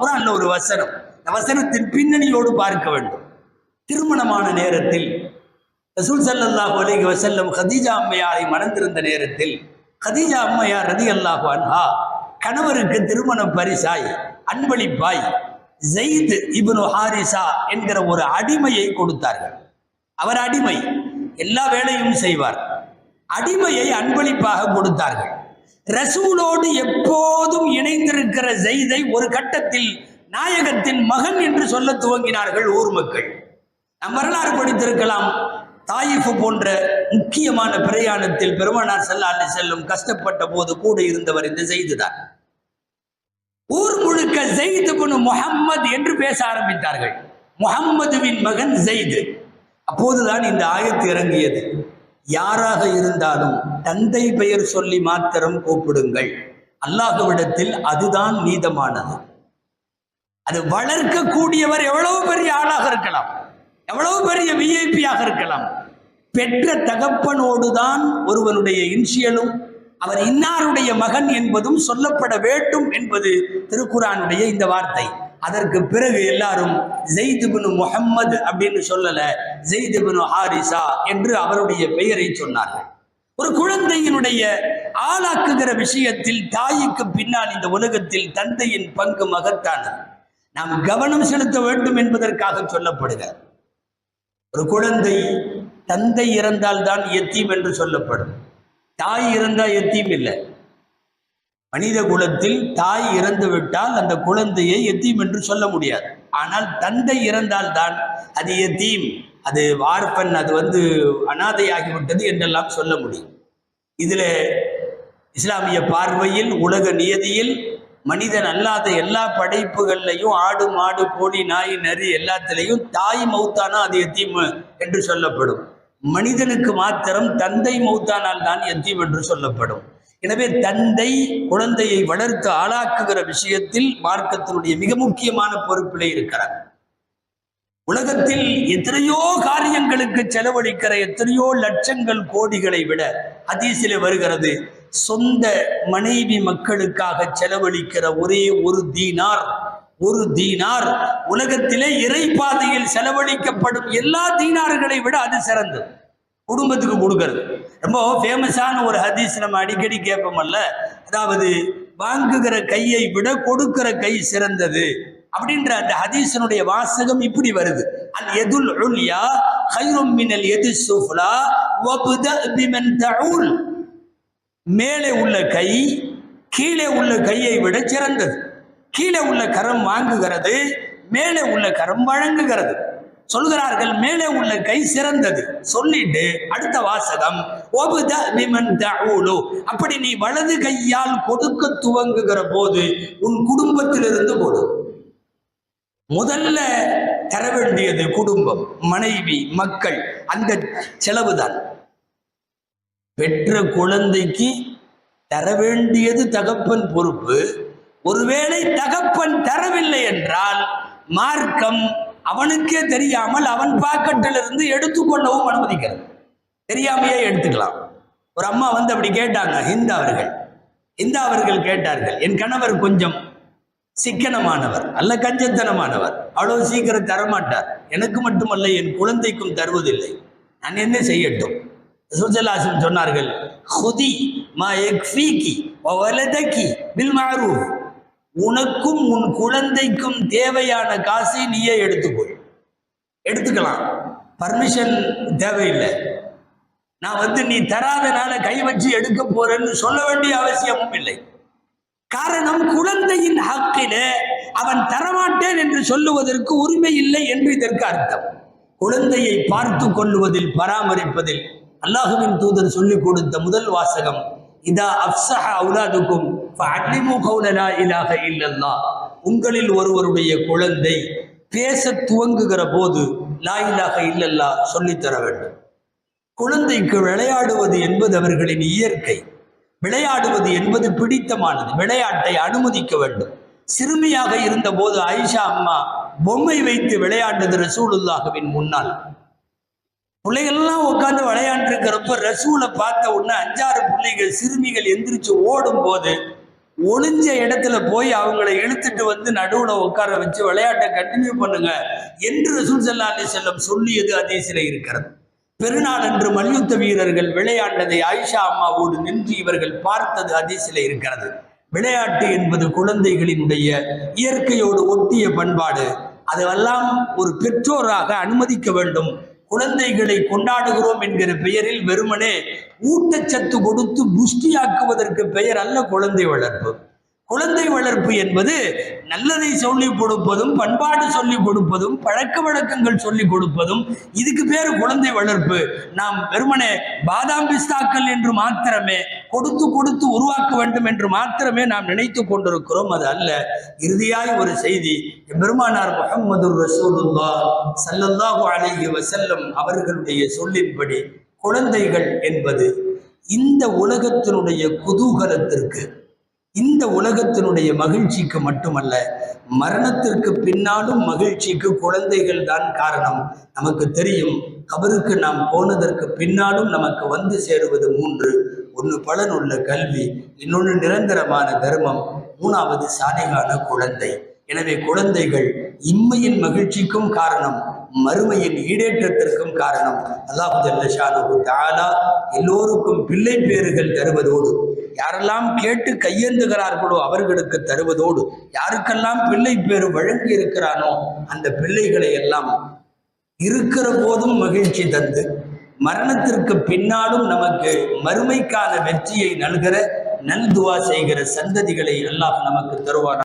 குரான்ல ஒரு வசனம். இந்த வசனத்தின் பின்னணியோடு பார்க்க வேண்டும். திருமணமான நேரத்தில் ரசூல் சல்லாஹு அலைஹி வசல்லம் ஹதீஜா அம்மையாரை மணந்திருந்த நேரத்தில் ஹதீஜா அம்மையார் ரதி அல்லாஹு அன்ஹா கணவருக்கு திருமண பரிசாய் அன்பளிப்பாய் ஜெயித் இப்னு ஹாரிசா என்கிற ஒரு அடிமையை கொடுத்தார்கள். அவர் அடிமை. எல்லா வேலையும் செய்வார். அடிமையை அன்பளிப்பாக கொடுத்தார்கள். ரசூலோடு எப்போதும் இணைந்திருக்கிற ஜெய்தை ஒரு கட்டத்தில் நாயகத்தின் மகன் என்று சொல்ல துவங்கினார்கள் ஊர் மக்கள். நம் வரலாறு படித்திருக்கலாம். தாயிஃபு போன்ற முக்கியமான பிரயாணத்தில் பெருமனார் ஸல்லல்லாஹு செல்லும் கஷ்டப்பட்ட போது கூட இருந்தவர் இந்த செய்துதான் ஊர் முழுக்க ஜெயிது குணு முகம்மது என்று பேச ஆரம்பித்தார்கள். முகம்மதுவின் மகன் ஜெயிது. அப்போதுதான் இந்த ஆயத்து இறங்கியது. யாராக இருந்தாலும் தந்தை பெயர் சொல்லி மாத்திரம் கூப்பிடுங்கள். அல்லாஹுவிடத்தில் அதுதான் நீதமானது. அது வளர்க்கக்கூடியவர் எவ்வளவு பெரிய ஆளாக இருக்கலாம். எவ்வளவு பெரிய விஐபியாக இருக்கலாம். பெற்ற தகப்பனோடு தான் ஒருவனுடைய இன்சியலும் அவர் இன்னாருடைய மகன் என்பதும் சொல்லப்பட வேண்டும் என்பது திருக்குறானுடைய இந்த வார்த்தை. அதற்கு பிறகு எல்லாரும் ஜெய்துபின் முஹம்மது அப்படின்னு சொல்லல ஜெய்துபின் ஹாரிசா என்று அவருடைய பெயரை சொன்னார்கள். ஒரு குழந்தையினுடைய ஆளாக்குகிற விஷயத்தில் தாய்க்கு பின்னால் இந்த உலகத்தில் தந்தையின் பங்கு மகத்தானது. நாம் கவனம் செலுத்த வேண்டும் என்பதற்காக சொல்லப்படுகிறார். ஒரு குழந்தை தந்தை இறந்தால் தான் எத்தீம் என்று சொல்லப்படும். தாய் இறந்தால் எத்தீம் இல்லை. மனித குலத்தில் தாய் இறந்து விட்டால் அந்த குழந்தையை எத்தீம் என்று சொல்ல முடியாது. ஆனால் தந்தை இறந்தால் தான் அது எத்தீம் அது வார்ப்பன் அது வந்து அனாதையாகிவிட்டது என்றெல்லாம் சொல்ல முடியும். இதில் இஸ்லாமிய பார்வையில் உலக நியதியில் மனிதன் அல்லாத எல்லா படைப்புகள்லையும் ஆடு மாடு கோழி நாய் நரி எல்லாத்திலையும் தாய் மௌத்தானா அது எத்தீம் என்று சொல்லப்படும். மனிதனுக்கு மாத்திரம் தந்தை மௌத்தானால் தான் எத்தீம் என்று சொல்லப்படும். எனவே தந்தை குழந்தையை வளர்த்து ஆளாக்குகிற விஷயத்தில் மார்க்கத்தினுடைய மிக முக்கியமான பொறுப்பிலே இருக்கிறார். உலகத்தில் எத்தனையோ காரியங்களுக்கு செலவழிக்கிற எத்தனையோ லட்சங்கள் கோடிகளை விட அதிசில வருகிறது. சொந்த மனைவி மக்களுக்காக செலவழிக்கிற ஒரே ஒரு தீனார் ஒரு தீனார். உலகத்திலே இறை பாதையில் செலவழிக்கப்படும் எல்லா தீனார்களை விட அது சிறந்தது. குடும்பத்துக்கு கொடுக்கறது. ரொம்ப ஃபேமஸான ஒரு ஹதீஸ் நம்ம அடிக்கடி கேட்போமல்ல அதாவது வாங்குகிற கையை விட கொடுக்கிற கை சிறந்தது. அப்படின்ற அந்த ஹதீசனுடைய வாசகம் இப்படி வருது. அல் எதுல் உல்யா ஹைரும் மினல் எது சுஃப்லா வபுத பிமன் தவுல் மேலே உள்ள கை கீழே உள்ள கையை விட சிறந்தது. கீழே உள்ள கரம் வாங்குகிறது மேலே உள்ள கரம் வழங்குகிறது. சொல்கிறார்கள் மேலே உள்ள கை சிறந்தது. சொல்லிட்டு அடுத்த வாசகம் அப்படி நீ வலது கையால் கொடுக்க துவங்குகிற போது உன் குடும்பத்திலிருந்து கொடு. முதல்ல தர வேண்டியது குடும்பம் மனைவி மக்கள் அந்த செலவுதான். பெற்ற குழந்தைக்கு தர வேண்டியது தகப்பன் பொறுப்பு. ஒருவேளை தகப்பன் தரவில்லை என்றால் மார்க்கம் அவனுக்கே தெரியாமல் அவன் பாக்கெட்டிலிருந்து எடுத்துக்கொள்ளவும் அனுமதிக்கிறது. தெரியாமையே எடுத்துக்கலாம். ஒரு அம்மா வந்து அப்படி கேட்டாங்க ஹிந்தா அவர்கள். ஹிந்தா அவர்கள் கேட்டார்கள் என் கணவர் கொஞ்சம் சிக்கனமானவர் அல்ல கஞ்சத்தனமானவர் அவ்வளவு சீக்கிரம் தரமாட்டார். எனக்கு மட்டுமல்ல என் குழந்தைக்கும் தருவதில்லை. நான் என்ன செய்யட்டும்? சுஜலாசன் சொன்னார்கள் ஹுதி மா எக்ஃபீகி வலதக்கி பில் மாரூஃப். உனக்கும் உன் குழந்தைக்கும் தேவையான காசை நீயே எடுத்துக்கொள் எடுத்துக்கலாம். பர்மிஷன் தேவையில்லை. நான் வந்து நீ தராதனால கை வச்சு எடுக்க போறேன்னு சொல்ல வேண்டிய அவசியமும் இல்லை. காரணம் குழந்தையின் ஹக்கிலே அவன் தரமாட்டேன் என்று சொல்லுவதற்கு உரிமை இல்லை என்று இதற்கு அர்த்தம். குழந்தையை பார்த்து கொள்ளுவதில் பராமரிப்பதில் அல்லாஹுவின் தூதர் சொல்லிக் கொடுத்த முதல் வாசகம் இதா அப்சஹ அவுலாதுக்கும் ஃபஅல்லிமு கௌல லா உங்களில் ஒருவருடைய குழந்தை பேச துவங்குகிற போது லா இலாக இல்லல்லா சொல்லித்தர வேண்டும். குழந்தைக்கு விளையாடுவது என்பது அவர்களின் இயற்கை. விளையாடுவது என்பது பிடித்தமானது. விளையாட்டை அனுமதிக்க வேண்டும். சிறுமியாக இருந்தபோது ஆயிஷா அம்மா பொம்மை வைத்து விளையாண்டது ரசூலுல்லாஹுவின் முன்னால். பிள்ளைகள்லாம் உட்காந்து விளையாண்டுருக்கிறப்ப ரசூலை பார்த்த உடனே அஞ்சாறு பிள்ளைகள் சிறுமிகள் எந்திரிச்சு ஓடும் போது ஒளிஞ்ச இடத்துல போய் அவங்களை இழுத்துட்டு வந்து நடுவுல உட்கார வச்சு விளையாட்டை கண்டினியூ பண்ணுங்க என்று ரசூல் சல்லா அலி செல்லம் சொல்லியது அதே சிலை இருக்கிறது. பெருநாள் அன்று மல்யுத்த வீரர்கள் விளையாண்டதை ஆயிஷா அம்மாவோடு நின்று இவர்கள் பார்த்தது அதே சிலை இருக்கிறது. விளையாட்டு என்பது குழந்தைகளினுடைய இயற்கையோடு ஒட்டிய பண்பாடு. அதெல்லாம் ஒரு பெற்றோராக அனுமதிக்க வேண்டும். குழந்தைகளை கொண்டாடுகிறோம் என்கிற பெயரில் வெறுமனே ஊட்டச்சத்து கொடுத்து புஷ்டியாக்குவதற்கு பெயர் அல்ல குழந்தை வளர்ப்பு. குழந்தை வளர்ப்பு என்பது நல்லதை சொல்லிக் கொடுப்பதும் பண்பாடு சொல்லிக் கொடுப்பதும் பழக்க வழக்கங்கள் சொல்லிக் கொடுப்பதும் இதுக்கு பேர் குழந்தை வளர்ப்பு. நாம் வெறுமனே பாதாம் பிஸ்தாக்கள் என்று மாத்திரமே கொடுத்து கொடுத்து உருவாக்க வேண்டும் என்று மாத்திரமே நாம் நினைத்து கொண்டிருக்கிறோம். அது அல்ல. இறுதியாய் ஒரு செய்தி. பெருமானார் முகமது ரசூலுல்லா சல்லல்லாஹு அலஹி வசல்லம் அவர்களுடைய சொல்லின்படி குழந்தைகள் என்பது இந்த உலகத்தினுடைய குதூகலத்திற்கு இந்த உலகத்தினுடைய மகிழ்ச்சிக்கு மட்டுமல்ல மரணத்திற்கு பின்னாலும் மகிழ்ச்சிக்கு குழந்தைகள் தான் காரணம். நமக்கு தெரியும் கபருக்கு நாம் போனதற்கு பின்னாலும் நமக்கு வந்து சேருவது மூன்று. ஒன்று பலனுள்ள கல்வி இன்னொன்று நிரந்தரமான தர்மம் மூணாவது சாலைகான குழந்தை. எனவே குழந்தைகள் இம்மையின் மகிழ்ச்சிக்கும் காரணம். மறுமையின் ஈடேற்றத்திற்கும் காரணம் அல்லாஹு ஜல்லஷானு தாலா எல்லோருக்கும் பிள்ளை பேறுகள் தருவதோடு. யாரெல்லாம் கேட்டு கையேந்துகிறார்களோ அவர்களுக்கு தருவதோடு. யாருக்கெல்லாம் பிள்ளை பேறு வழங்கி இருக்கிறானோ அந்த பிள்ளைகளை எல்லாம் இருக்கிற போதும் மகிழ்ச்சி தந்து மரணத்திற்கு பின்னாலும் நமக்கு மறுமைக்கான வெற்றியை நல்கிற நல்துவா செய்கிற சந்ததிகளை அல்லாஹ் நமக்கு தருவார்